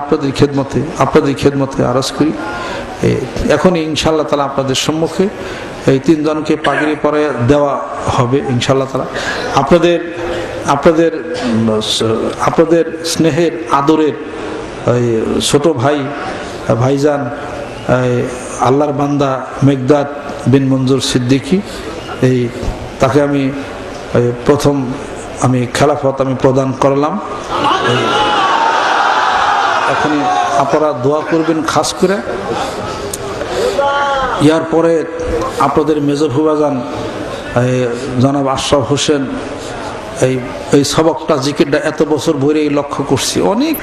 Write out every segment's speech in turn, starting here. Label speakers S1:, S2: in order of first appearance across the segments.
S1: আপনাদের খেদমতে আপনাদের খেদমতে আরজ করি। এখনই ইনশাল্লাহ তালা আপনাদের সম্মুখে এই তিনজনকে পাগড়ি পরে দেওয়া হবে ইনশাল্লাহ তালা আপনাদের আপনাদের আপনাদের স্নেহের আদরের ছোট ভাই, ভাইজান আল্লাহর বান্দা মেঘদাদ বিন মঞ্জুর সিদ্দিকী, এই তাকে আমি প্রথম আমি খেলাফত আমি প্রদান করলাম। এখনই আপনারা দোয়া করবেন খাস করে। ইয়ার পরে আপনাদের মেজফুবাজান জনাব আশরাফ হোসেন, এই এই সবকটা জিকিরটা এত বছর ভরে লক্ষ্য করছি। অনেক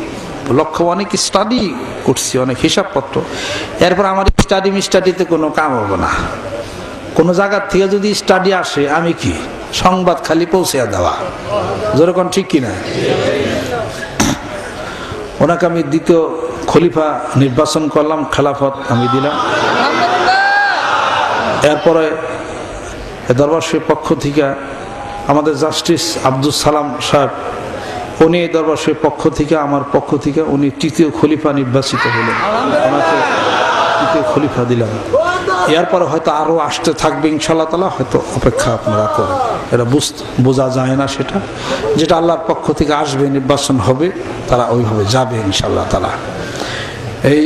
S1: লক্ষ্য, অনেক স্টাডি করছি, অনেক হিসাবপত্র। এরপর আমার স্টাডি মিস্টাডিতে কোনো কাম হবে না। কোনো জায়গার থেকে যদি স্টাডি আসে, আমি কি? সংবাদ খালি পৌঁছে দেওয়া। যেরকম ঠিক কিনা? ওনাকে আমি দ্বিতীয় খলিফা নির্বাচন করলাম, খেলাফত আমি দিলাম। এরপরে দরবার শরীফ পক্ষ থেকে আমাদের জাস্টিস আব্দুল সালাম সাহেব, উনি এই দরবার শরীফ পক্ষ থেকে, আমার পক্ষ থেকে উনি তৃতীয় খলিফা নির্বাচিত হলেন। ওনাকে তৃতীয় খলিফা দিলাম। এরপরে হয়তো আরও আসতে থাকবে ইনশাল্লাহ তালা হয়তো অপেক্ষা আপনারা করেন। এটা বুঝতে বোঝা যায় না সেটা। যেটা আল্লাহর পক্ষ থেকে আসবে, নির্বাচন হবে, তারা ওইভাবে যাবে ইনশাল্লাহ তালা এই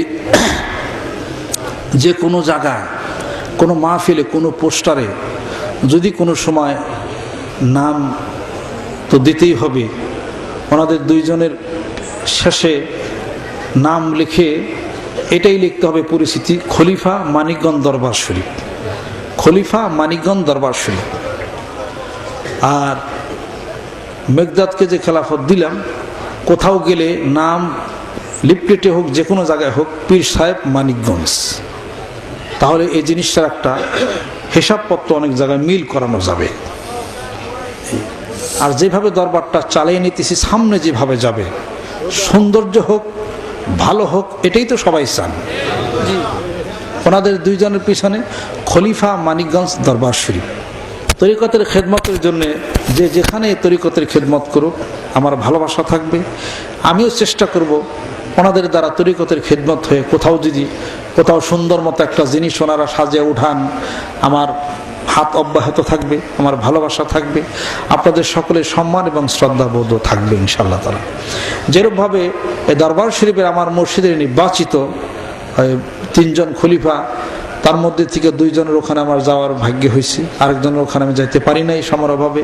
S1: যে কোনো জায়গায়, কোনো মাহফিলে, কোনো পোস্টারে, যদি কোনো সময় নাম তো দিতেই হবে, ওনাদের দুইজনের শেষে নাম লিখে এটাই লিখতে হবে পরিস্থিতি। খলিফা মানিকগঞ্জ দরবার শরীফ। খলিফা মানিকগঞ্জ দরবার শরীফ। আর মেঘদাদকে যে খেলাফত দিলাম, কোথাও গেলে নাম লিপলেটে হোক, যে কোনো জায়গায় হোক, পীর সাহেব মানিকগঞ্জ। তাহলে এই জিনিসটার একটা হিসাবপত্র অনেক জায়গায় মিল করানো যাবে। আর যেভাবে দরবারটা চালিয়ে নিতেছি, সামনে যেভাবে যাবে, সৌন্দর্য হোক ভালো হোক এটাই তো সবাই চান। ওনাদের দুইজনের পিছনে খলিফা মানিকগঞ্জ দরবার শরীফ। তরিকতের খেদমতের জন্য যে যেখানে তরিকতের খেদমত করুক আমার ভালোবাসা থাকবে। আমিও চেষ্টা করব ওনাদের দ্বারা তরিকতের খেদমত হয়ে কোথাও যদি কোথাও সুন্দর মতো একটা জিনিস ওনারা সাজিয়ে উঠান আমার হাত অব্যাহত থাকবে আমার ভালোবাসা থাকবে আপনাদের সকলের সম্মান এবং শ্রদ্ধাবোধ থাকবে ইনশাল্লাহ তালা যেরূপভাবে এই দরবার শরীফের আমার মসজিদের নির্বাচিত তিনজন খলিফা, তার মধ্যে থেকে দুইজনের ওখানে আমার যাওয়ার ভাগ্য হয়েছে। আরেকজনের ওখানে আমি যাইতে পারি নাই সময়ের অভাবে।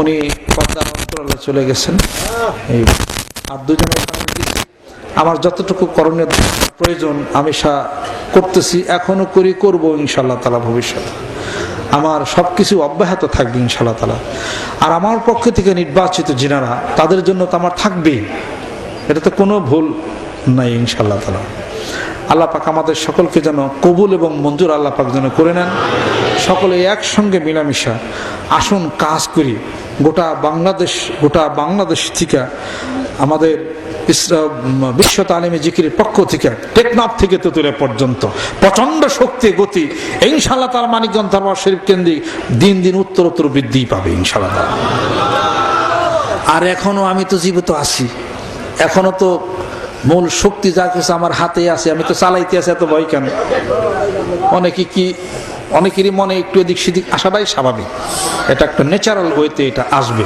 S1: উনি অন্তরালে চলে গেছেন। আর দুজনের আমার যতটুকু করণীয় প্রয়োজন, আমি সা করতেছি, এখনও করি, করব ইনশাল্লাহ তালা ভবিষ্যতে। আমার সব কিছু অব্যাহত থাকবে ইনশাল্লাহ তালা আর আমার পক্ষ থেকে নির্বাচিত যিনারা, তাদের জন্য তো আমার থাকবেই। এটা তো কোনো ভুল নাই ইনশাল্লাহ তালা আল্লাহ পাক আমাদের সকলকে যেন কবুল এবং মঞ্জুর আল্লাহ পাক যেন করে নেন। সকলে একসঙ্গে মিলামিশা আসুন, কাজ করি। গোটা বাংলাদেশ গোটা বাংলাদেশ থেকে, আমাদের বিশ্ব তালিমী জিকিরের পক্ষ থেকে, টেকনাফ থেকে তেতুলে পর্যন্ত। প্রচণ্ড শক্তি, গতি ইনশাল্লাহ তার মানিকগঞ্জ দরবার শরীফ কেন্দ্রিক দিন দিন উত্তরোত্তর বৃদ্ধি পাবে ইনশাল্লাহ আর এখনও আমি তো জীবিত আছি। এখনও তো মূল শক্তি যা কিছু আমার হাতে আছে, আমি তো চালাইতে আছি, এত ভয় কেন? অনেকে কি, অনেকেরই মনে একটু এদিক সেদিক আসাটাই স্বাভাবিক। এটা একটা ন্যাচারাল ওয়েতে এটা আসবে।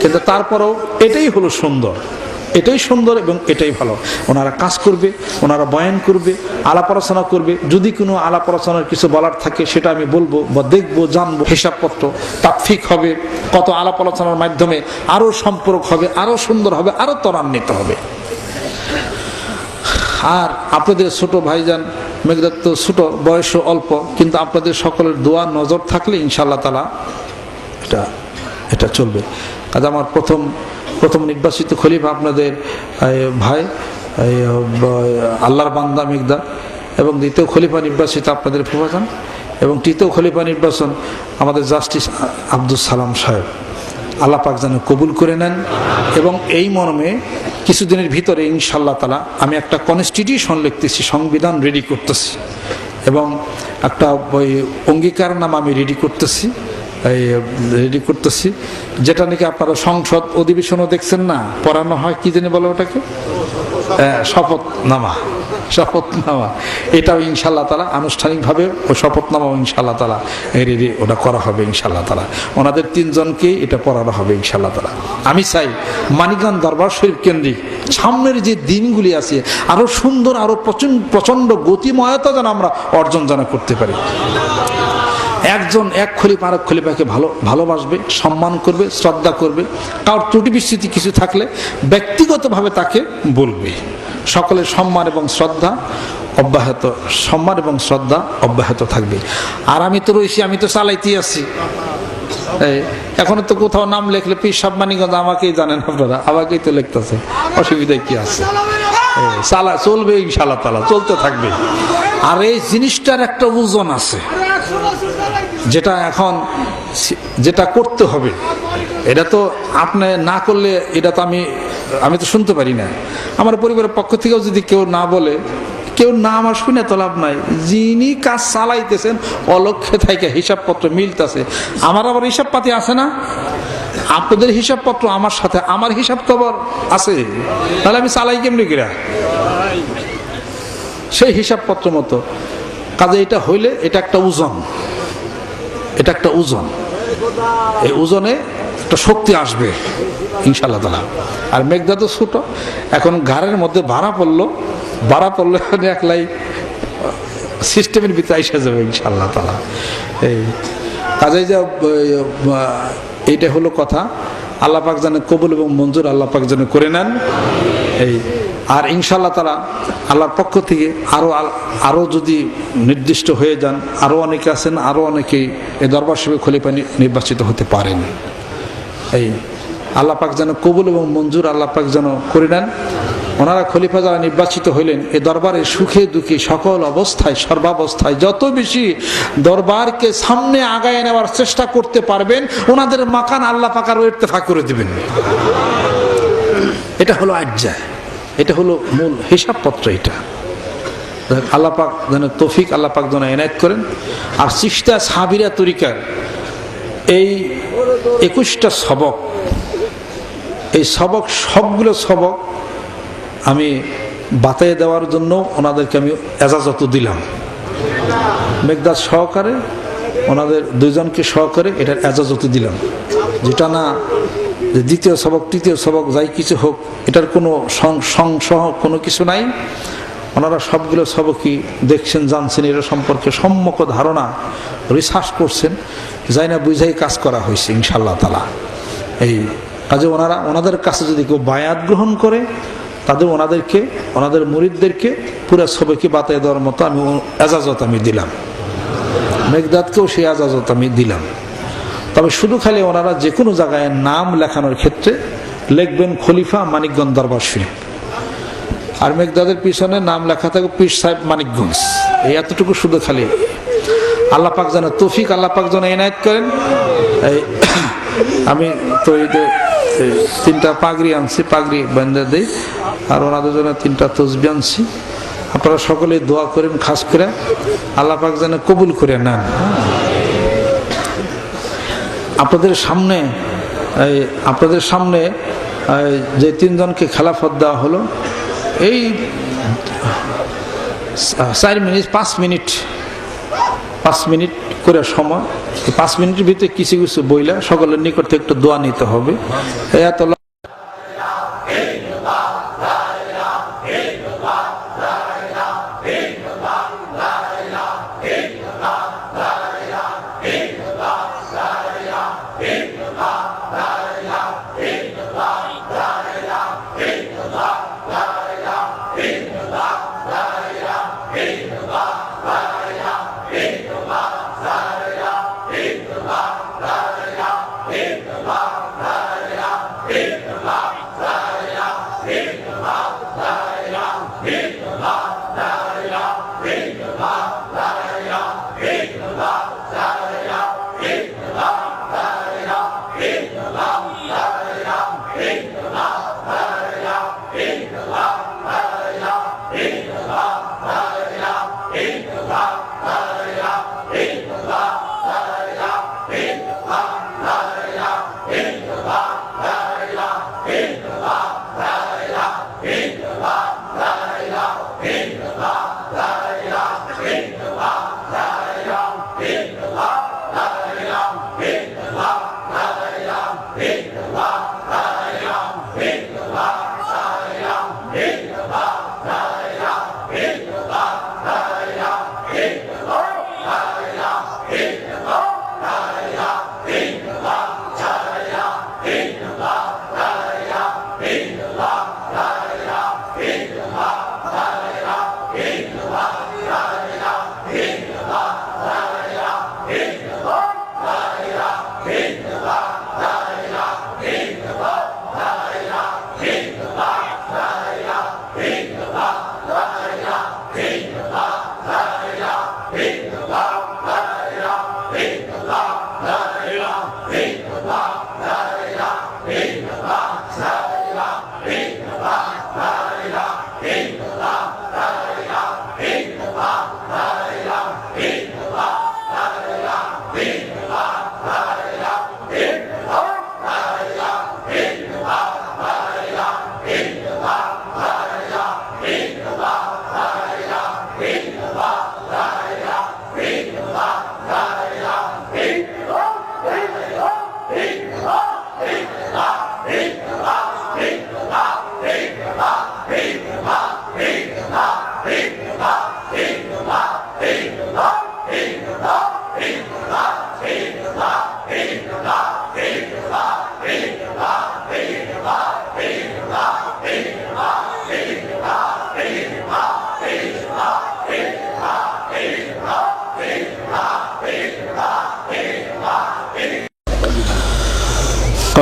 S1: কিন্তু তারপরেও এটাই হলো সুন্দর। এটাই সুন্দর এবং এটাই ভালো। ওনারা কাজ করবে, ওনারা বয়ান করবে, আলাপ আলোচনা করবে। যদি কোনো আলাপ আলোচনার কিছু বলার থাকে, সেটা আমি বলব বা দেখব, জানব, হিসাবপত্র তাৎফিক হবে, কত আলাপ আলোচনার মাধ্যমে আরও সম্পর্ক হবে আরও সুন্দর হবে আরও ত্বরান্বিত হবে। আর আপনাদের ছোট ভাইজান মেঘদার তো ছোট বয়স অল্প, কিন্তু আপনাদের সকলের দোয়া, নজর থাকলে ইনশাল্লাহ তালা এটা এটা চলবে। আজ আমার প্রথম প্রথম নির্বাচিত খলিফা আপনাদের ভাই আল্লাহর বান্দা মেঘদা এবং দ্বিতীয় খলিফা নির্বাচিত আপনাদের ফুফাজান এবং তৃতীয় খলিফা নির্বাচন আমাদের জাস্টিস আব্দুল সালাম সাহেব। আল্লাহ পাক যেন কবুল করে নেন, এবং এই মর্মে কিছুদিনের ভিতরে ইনশাল্লাহ তালা আমি একটা কনস্টিটিউশন লিখতেছি, সংবিধান রেডি করতেছি, এবং একটা ওই অঙ্গীকার নাম আমি রেডি করতেছি। রেডি করতেছি। যেটা নাকি আপনারা সংসদ অধিবেশনও দেখছেন না, পড়ানো হয়, কি জানি বলে ওটাকে? শপথনামা। শপথনামা। এটাও ইনশাল্লাহ তালা আনুষ্ঠানিকভাবে ও শপথনামাও ইনশাল্লাহ তালা রেডি ওটা করা হবে ইনশাল্লাহ তালা ওনাদের তিনজনকে এটা পড়ানো হবে ইনশাল্লাহ তালা আমি চাই মানিকগঞ্জ দরবার শরীফ কেন্দ্রিক সামনের যে দিনগুলি আছে, আরও সুন্দর, আরও প্রচণ্ড প্রচণ্ড গতিময়তা যেন আমরা অর্জন যেন করতে পারি। একজন এক খলিফা আরেক খলিফাকে ভালো, ভালোবাসবে, সম্মান করবে, শ্রদ্ধা করবে। কারোর ত্রুটি বিস্তৃতি কিছু থাকলে ব্যক্তিগতভাবে তাকে বলবে। সকলের সম্মান এবং শ্রদ্ধা অব্যাহত, সম্মান এবং শ্রদ্ধা অব্যাহত থাকবে। আর আমি তো রয়েছি, আমি তো চালাইতেই আছি। এখনও তো কোথাও নাম লেখলে পীর সব মানিগঞ্জ আমাকেই জানেন আপনারা, আমাকেই তো লিখতেছে। অসুবিধা কি আছে? চলবে ইনশাল্লাহ তালা চলতে থাকবে। আর এই জিনিসটার একটা ওজন আছে, যেটা এখন যেটা করতে হবে। এটা তো আপনি না করলে এটা তো আমি আমি তো শুনতে পারি না। আমার পরিবারের পক্ষ থেকেও যদি কেউ না বলে কেউ না আমার শুনে তো লাভ নাই। যিনি কাজ চালাইতেছেন অলক্ষে থেকে হিসাবপত্র মিলতেছে। আমার আবার হিসাবপাতি আছে না? আপনাদের হিসাবপত্র আমার সাথে, আমার হিসাব তো আবার আছে। তাহলে আমি চালাই কেমনি কিরা? সেই হিসাবপত্র মতো। কাজে এটা হইলে এটা একটা ওজন। এটা একটা ওজন। এই ওজনে একটা শক্তি আসবে ইনশাল্লাহ তালা আর মেঘদা তো ছোট, এখন ঘাড়ের মধ্যে ভাড়া পড়ল, ভাড়া পড়লে একলাই সিস্টেমের ভিতরে আইসা যাবে ইনশাল্লাহ তালা এই, কাজে যা এইটা হলো কথা, আল্লাহ পাক যেন কবুল এবং মঞ্জুর আল্লাহ পাক যেন করে নেন, এই, আর ইনশাল্লাহ তারা আল্লাহর পক্ষ থেকে আরও আরও যদি নির্দিষ্ট হয়ে যান আরও অনেকে আছেন আরও অনেকেই এই দরবার শিবে খলিফা নির্বাচিত হতে পারেন। এই আল্লাহ পাক যেন কবুল এবং মঞ্জুর আল্লাহ পাক যেন করে নেন। ওনারা খলিফা যারা নির্বাচিত হইলেন, এ দরবারে সুখে দুঃখে সকল অবস্থায়, সর্বাবস্থায় যত বেশি দরবারকে সামনে আগায় নেওয়ার চেষ্টা করতে পারবেন, ওনাদের মাকান আল্লাহ পাকার ইর্তেফা করে দিবেন। এটা হলো আজ্জা এটা হলো মূল হিসাবপত্র এটা। আল্লাহ পাক যেন তৌফিক আল্লাহ পাক যেন এনায়ত করেন। আর চিস্তা সাবিরা তরিকার এই একুশটা সবক। এই সবক, সবগুলো সবক আমি বাতায় দেওয়ার জন্য ওনাদেরকে আমি এজাজত দিলাম। মেঘদাস সহকারে ওনাদের দুইজনকে সহকারে এটার এজাজত দিলাম। যেটা না যে দ্বিতীয় সবক, তৃতীয় সবক, যাই কিছু হোক, এটার কোনো সংসহ কোনো কিছু নাই। ওনারা সবগুলো সবকই দেখছেন, জানছেন এটা সম্পর্কে সম্যক ধারণা রিসার্চ করছেন যাই না বুঝাই কাজ করা হয়েছে ইনশাল্লাহ তালা এই কাজে ওনারা, ওনাদের কাছে যদি কেউ বায়াত গ্রহণ করে, তাদের ওনাদেরকে, ওনাদের মুরিদদেরকে পুরো সবাইকে বাতায় দেওয়ার মতো আমি এজাজত আমি দিলাম। মেঘদাদকেও সেই এজাজত আমি দিলাম। তবে শুধু খালি ওনারা যে কোনো জায়গায় নাম লেখানোর ক্ষেত্রে লিখবেন খলিফা মানিকগঞ্জ দরবার শরীফ। আর মেঘদাদের পিছনে নাম লেখা থাকে পীর সাহেব মানিকগঞ্জ। এই এতটুকু শুধু খালি। আল্লাহ পাক যেন তৌফিক, আল্লাহ পাক যেন এনায়ত করেন। এই, আমি তো এই যে তিনটা পাগড়ি আনছি, পাগড়ি বেঁধে দিই, আর ওনাদের জন্য তিনটা তসবি আনছি। আপনারা সকলে দোয়া করেন, খাস করে। আল্লাহ পাক যেন কবুল করে নেন। আপনাদের সামনে, এই, আপনাদের সামনে যে তিনজনকে খেলাফত দেওয়া হলো, এই, চার মিনিট, পাঁচ মিনিট পাঁচ মিনিট করে সময়, পাঁচ মিনিটের ভিতরে কিছু কিছু বইলা সকলের নিকট থেকে একটু দোয়া নিতে হবে। এত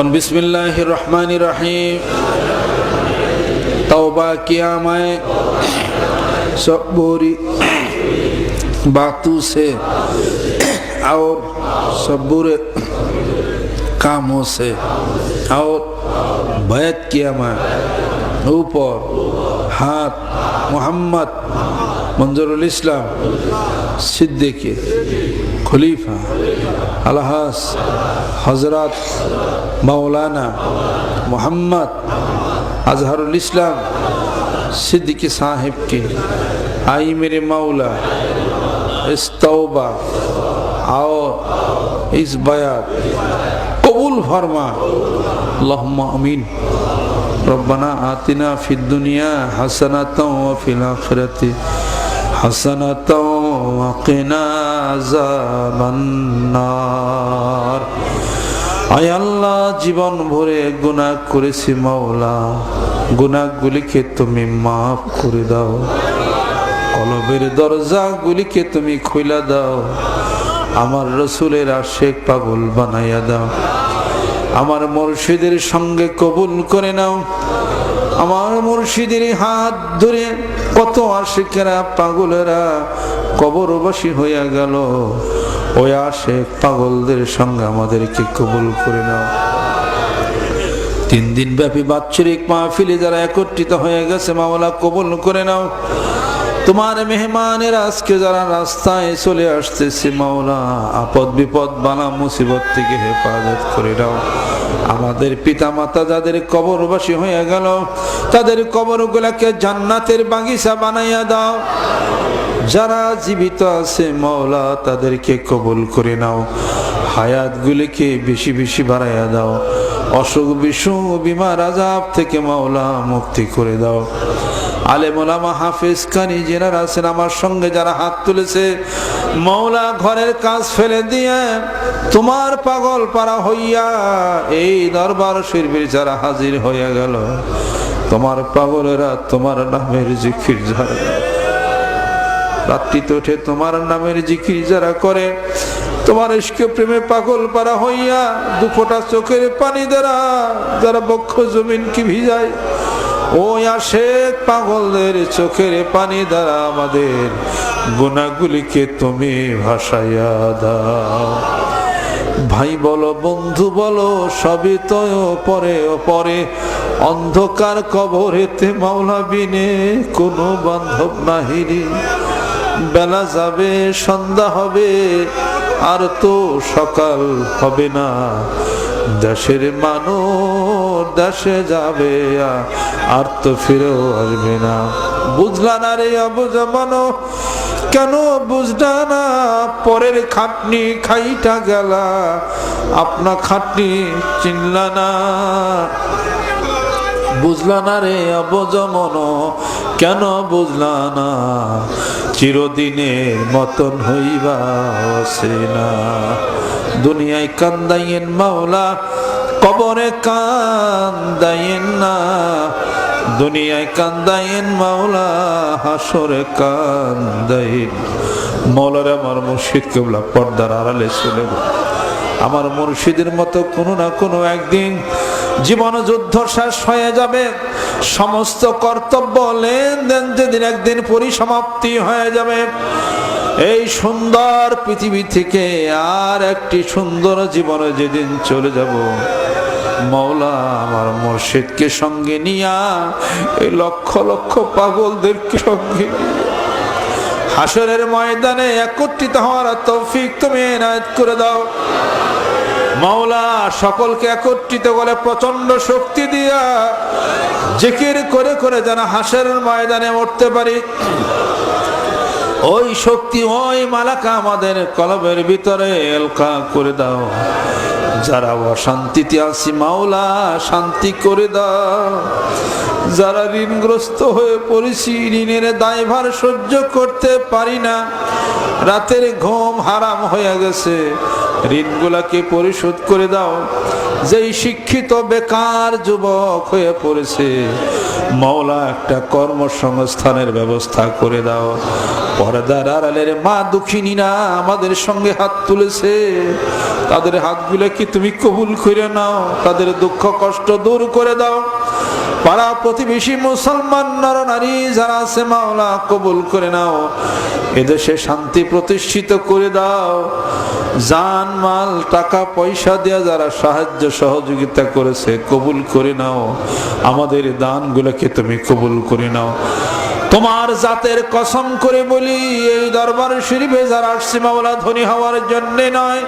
S1: ল- কন বিসমিল্লাহ রহমান রহিম तौबा किया मैं सब बुरी बातों से और सब बुरे कामों से और बैत किया मैं ऊपर हाथ मोहम्मद मंजरुल इस्लाम सिद्दीकी খলিফা, আলহাস হজরত মাওলানা মোহাম্মদ আজহারুল ইসলাম সিদ্দিকি সাহেবকে আই মেরে মাওলা ইস্তবা আও ইসবায়াত, কবুল ফার্মা লহমা আমিন। রব্বানা আতিনা ফিদ দুনিয়া হাসানাতাও ওয়া ফিল আখিরাতি হাসানাতাও وقنا عذاب النار আয় আল্লাহ, জীবন ভরে গুনা করেছি মাওলা। গুণাগুলিকে তুমি মাফ করে দাও। কলবের দরজাগুলিকে তুমি খুলা দাও। আমার রসুলের আশেক পাগল বানাইয়া দাও। আমার মুর্শিদের সঙ্গে কবুল করে নাও। আমার মুর্শিদের হাত ধরে কত আশিকেরা, পাগলেরা কবরবাসী হইয়া গেল। ওই আশেক পাগলদের সঙ্গে আমাদেরকে কবুল করে নাও। তিন দিন ব্যাপী বাৎসরিক মাহফিলে যারা একত্রিত হয়ে গেছে, মাওলা কবুল করে নাও। তোমার মেহমানের আজকে যারা রাস্তায় চলে আসতেছে, মাওলা, আপদ বিপদ বানা মুসিবত থেকে হেফাজত করে দাও আমাদের পিতা মাতা যাদের কবরবাসী হয়ে গেল, তাদের কবরগুলাকে জান্নাতের বাগিচা বানাইয়া দাও। যারা জীবিত আছে, মাওলা, তাদেরকে কবুল করে নাও। হায়াতগুলিকে বেশি বেশি বাড়াইয়া দাও। অসুখ বিসুখ, বিমার আজাব থেকে মাওলা মুক্তি করে দাও। আলেম হাফেজ কানি জেনার আছেন, আমার সঙ্গে যারা হাত তুলেছে মৌলা ঘরের কাজ ফেলে দিয়ে, তোমার পাগল পারা হইয়া এই দরবার শিল্পীর যারা হাজির হইয়া গেল, তোমার পাগলেরা তোমার নামের জিখির যারা রাত্রিতে উঠে তোমার নামের জিকির যারা করে, তোমার ইস্কে প্রেমে পাগল পারা হইয়া দুফোটা চোখের পানি দ্বারা যারা বক্ষ জমিন কি ভিজায়, ওই আশেক পাগলদের চোখের পানি দ্বারা আমাদের গুণাগুলিকে তুমি ভাসাইয়া দাও। ভাই বলো, বন্ধু বলো, সবই তো পরে পরে, অন্ধকার কবরেতে মাওলা বিনে কোনো বান্ধব নাহিরি বেলা যাবে, সন্ধ্যা হবে, আর তো সকাল হবে না। দেশের মানুষ দেশে যাবে, আর তো ফিরেও আসবে না। বুঝলা না রে অবুঝা কেন বুঝলা না? পরের খাটনি খাইটা গেলা, আপনা খাটনি চিনলা না।
S2: বুঝলা না রে অবজ মন কেন বুঝলা না? চিরদিনের মতন হইবা না দুনিয়ায় কান্দাইয়েন মাওলা, কবরে কান্দাইয়েন না। দুনিয়ায় কান্দাইয়েন মাওলা, হাসরে কান্দাইন। মৌলার আমার মুর্শিদ কেবলা পর্দার আড়ালে গেল। আমার মুর্শিদের মতো কোনো না কোনো একদিন জীবন যুদ্ধ শেষ হয়ে যাবে। সমস্ত কর্তব্য, লেনদেন যেদিন একদিন পরিসমাপ্তি হয়ে যাবে। এই সুন্দর পৃথিবী থেকে আর একটি সুন্দর জীবনে যেদিন চলে যাব মৌলা আমার মুর্শিদকে সঙ্গে নিয়া এই লক্ষ লক্ষ পাগলদেরকে সঙ্গে নিয়া হাসরের ময়দানে একত্রিত হওয়ার তৌফিক তুমি এনায়ত করে দাও। মাওলা সকলকে একত্রিত করে প্রচণ্ড শক্তি দিয়া জিকির করে করে যেন হাসের ময়দানে উঠতে পারি। ওই শক্তি, ওই মালাকা আমাদের কলবের ভিতরে এলকা করে দাও। যারা অশান্তিতে আছি, মাওলা, শান্তি করে দাও। যারা ঋণগ্রস্ত হয়ে পড়েছি, ঋণের দায়ভার সহ্য করতে পারি না। রাতের ঘুম হারাম হয়ে গেছে। ঋণগুলাকে পরিশোধ করে দাও। যেই শিক্ষিত বেকার যুবক হয়ে পড়েছে মৌলা একটা কর্মসংস্থানের ব্যবস্থা করে দাও। পর্দার আড়ালের মা দুঃখিনী না আমাদের সঙ্গে হাত তুলেছে। তাদের হাতগুলো কি তুমি কবুল করে নাও? তাদের দুঃখ কষ্ট দূর করে দাও। পাড়া প্রতিবেশী মুসলমান নর নারী যারা আছে, মাওলা, কবুল করে নাও। এদেশে শান্তি প্রতিষ্ঠিত করে দাও। জান, মাল, টাকা, পয়সা দেওয়া যারা সাহায্য, সহযোগিতা করেছে, কবুল করে নাও। আমাদের দানগুলোকে তুমি কবুল করে নাও। তোমার জাতের কসম করে বলি, এই দরবার শরীফে যারা আসছে মাওলা ধনী হওয়ার জন্যে নয়,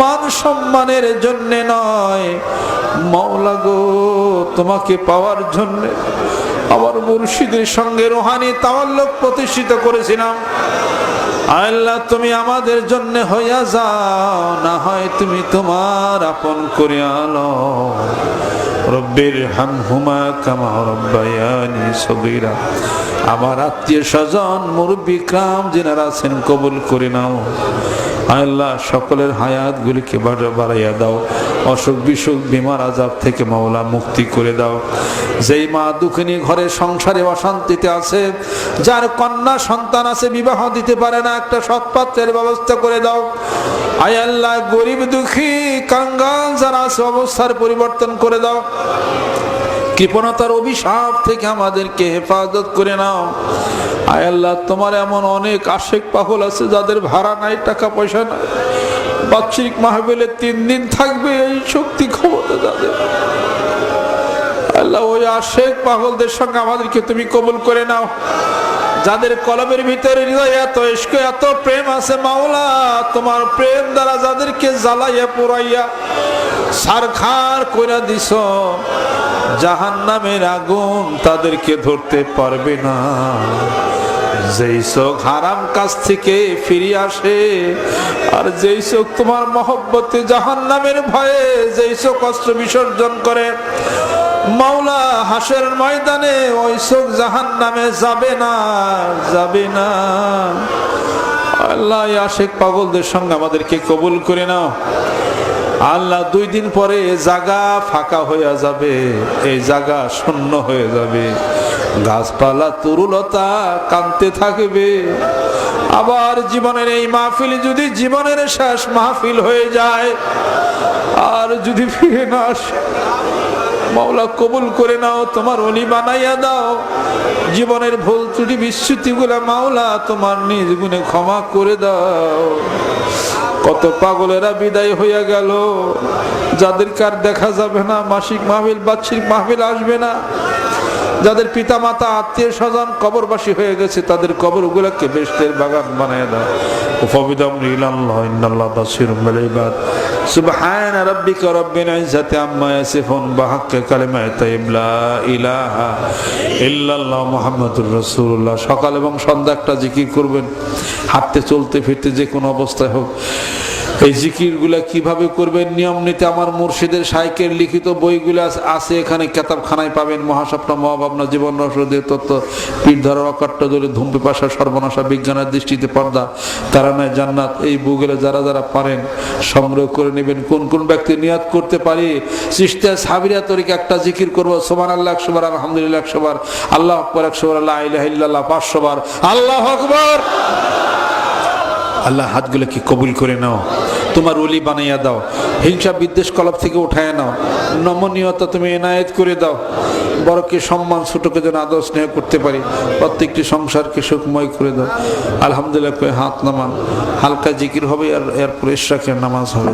S2: মান সম্মানের জন্যে নয়। মাওলা গো, তোমাকে পাওয়ার জন্যে আমার মুর্শিদের সঙ্গে রোহানি তাওয়াল্লোক প্রতিষ্ঠিত করেছিলাম। আল্লাহ, তুমি আমাদের জন্য হইয়া যাও, না হয় তুমি তোমার আপন করে আলো রব্বির হামহুমা কামা রব্বায়ানি সগীরা। আমার আত্মীয় স্বজন, মুরব্বী ক্রাম যেনারা আছেন, কবুল করে নাও। আল্লাহ, সকলের হায়াত গুলিকে বাড়াইয়া দাও। অসুখ বিসুখ, বিমার আজাব থেকে মাওলা মুক্তি করে দাও। যেই মা দুঃখিনী ঘরে সংসারে অশান্তিতে আছে, যার কন্যা সন্তান আছে, বিবাহ দিতে পারে না একটা সৎপাত্রের ব্যবস্থা করে দাও। আয় আল্লাহ, গরিব, দুঃখী, কাঙ্গাল যারা আছে, অবস্থার পরিবর্তন করে দাও। কৃপণতার অভিশাপ থেকে আমাদেরকে হেফাজত করে নাও। আয় আল্লাহ, তোমার এমন অনেক আশেক পাগল আছে যাদের ভাড়া নাই, টাকা পয়সা নাই। বাৎসরিক মাহবিলে তিন দিন থাকবে এই শক্তি ক্ষমতা যাদের। আল্লাহ, ওই আশেক পাগলদের সঙ্গে আমাদেরকে তুমি কবুল করে নাও। যাদের কলমের ভিতরে হৃদয় এত ইস্ক এত প্রেম আছে মাওলা, তোমার প্রেম দ্বারা যাদেরকে জ্বালাইয়া পুরাইয়া সারখার কইরা দিস জাহান নামের আগুন তাদেরকে ধরতে পারবে না। যেই চোখ হারাম কাছ থেকে ফিরে আসে, আর যেই চোখ তোমার মহব্বতে জাহান নামের ভয়ে, যেই চোখ কষ্ট বিসর্জন করে মাওলা হাসের ময়দানে ওই চোখ জাহান নামে যাবে না যাবে না। আল্লাহ আশেক পাগলদের সঙ্গে আমাদেরকে কবুল করে নাও। আল্লাহ দুই দিন পরে জাগা ফাঁকা হয়ে যাবে, এই জাগা শূন্য হয়ে যাবে। গাছপালা তরুলতা কানতে থাকবে। আবার জীবনের এই মাহফিল যদি জীবনের শেষ মাহফিল হয়ে যায়, আর যদি ফিরে না আসে মাওলা কবুল করে নাও, তোমার অলি বানাইয়া দাও। জীবনের ভুল ত্রুটি বিচ্যুতি গুলা মাওলা তোমার নিজ গুণে ক্ষমা করে দাও। কত পাগলেরা বিদায় হইয়া গেল, যাদের কার দেখা যাবে না, মাসিক মাহবিল বার্ষিক মাহবিল আসবে না। যাদের পিতা মাতা আত্মীয় স্বজন কবরবাসী হয়ে গেছে, তাদের কবর গুলাকে বেস্তের বাগান বানিয়ে দাও। উপবিদম ইলাল্লাহ ইন্নাল্লাহ বাসিরুম বিল ইবাদ সুবহান রাব্বিকা রাব্বিল ইজ্জাতি আম্মা ইয়াসিফুন, বিহাক্কি কালিমাতি তাইয়্যিব, লা ইলাহা ইল্লাল্লাহ মুহাম্মাদুর রাসূলুল্লাহ। সকাল এবং সন্ধ্যা একটা জিকির করবেন। হাঁটতে, চলতে, ফিরতে যে কোনো অবস্থায় হোক। এই জিকিরগুলা কীভাবে করবেন? নিয়ম নীতি আমার মুর্শিদের সাইকের লিখিত বইগুলো আছে এখানে, কেতাবখানায় পাবেন। মহাস্বপ্ন, মহাভাবনা, জীবন রসদের তত্ত্ব, পীর ধরার অকাট্য দলে ধূমপি পাশা, সর্বনাশা, বিজ্ঞানের দৃষ্টিতে পর্দা তারা নয় জান্নাত। এই বইগুলো যারা যারা পারেন, সংগ্রহ করে নেবেন, কোন কোন ব্যক্তি নিয়াত করতে পারি। সৃষ্টিয়া সাবিরা তরিকে একটা জিকির করব সোমান আল্লাহ একশোবার আলহামদুলিল্লাহ একশোবার আল্লাহ আকবর একশোবার আল্লাহ আল্লাহ পাঁচশোবার আল্লাহ আকবর। আল্লাহ হাতগুলোকে কবুল করে নাও। তোমার অলি বানাইয়া দাও। হিংসা বিদ্বেষ কলব থেকে উঠায় নাও। নমনীয়তা তুমি এনায়েত করে দাও। বড়কে সম্মান ছোটকে যেন আদর স্নেহ করতে পারি। প্রত্যেকটি সংসারকে সুখময় করে দাও। আলহামদুলিল্লাহ, হাত নামান। হালকা জিকির হবে আর এরপরে ইশরাকের নামাজ হবে।